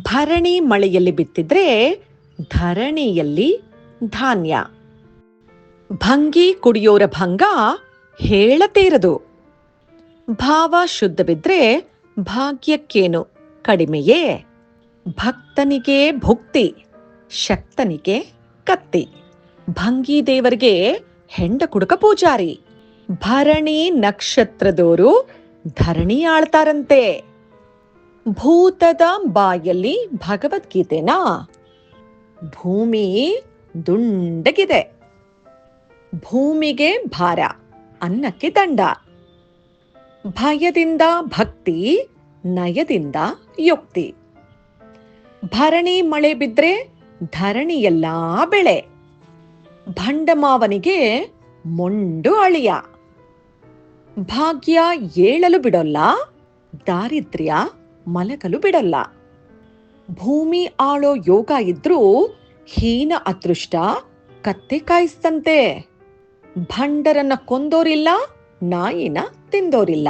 ಭರಣಿ ಮಳೆಯಲ್ಲಿ ಬಿತ್ತಿದ್ರೆ ಧರಣಿಯಲ್ಲಿ ಧಾನ್ಯ. ಭಂಗಿ ಕುಡಿಯೋರ ಭಂಗ ಹೇಳತೀರದು ಭಾವ ಶುದ್ಧ ಬಿದ್ರೆ ಭಾಗ್ಯಕ್ಕೇನು ಕಡಿಮೆಯೇ. ಭಕ್ತನಿಗೆ ಭುಕ್ತಿ, ಶಕ್ತನಿಗೆ ಕತ್ತಿ. ಭಂಗಿ ದೇವರಿಗೆ ಹೆಂಡ ಕುಡುಕ ಪೂಜಾರಿ. ಭರಣಿ ನಕ್ಷತ್ರದೋರು ಧರಣಿ ಆಳ್ತಾರಂತೆ. ಭೂತದ ಬಾಯಲ್ಲಿ ಭಗವದ್ಗೀತೆನಾ ಭೂಮಿ ದುಂಡಗಿದೆ. ಭೂಮಿಗೆ ಭಾರ, ಅನ್ನಕ್ಕೆ ದಂಡ. ಭಯದಿಂದ ಭಕ್ತಿ, ನಯದಿಂದ ಯುಕ್ತಿ. ಭರಣಿ ಮಳೆ ಬಿದ್ರೆ ಧರಣಿಯೆಲ್ಲ ಬೆಳೆ. ಭಂಡಮಾವನಿಗೆ ಮೊಂಡು ಅಳಿಯ. ಭಾಗ್ಯ ಏಳಲು ಬಿಡೋಲ್ಲ, ದಾರಿದ್ರ್ಯ ಮಲಗಲು ಬಿಡಲ್ಲ. ಭೂಮಿ ಆಳೋ ಯೋಗ ಇದ್ರೂ ಹೀನ ಅದೃಷ್ಟ ಕತ್ತೆ ಕಾಯಿಸ್ತಂತೆ. ಭಂಡರನ್ನ ಕೊಂದೋರಿಲ್ಲ ನಾಯಿನ ತಿಂದೋರಿಲ್ಲ.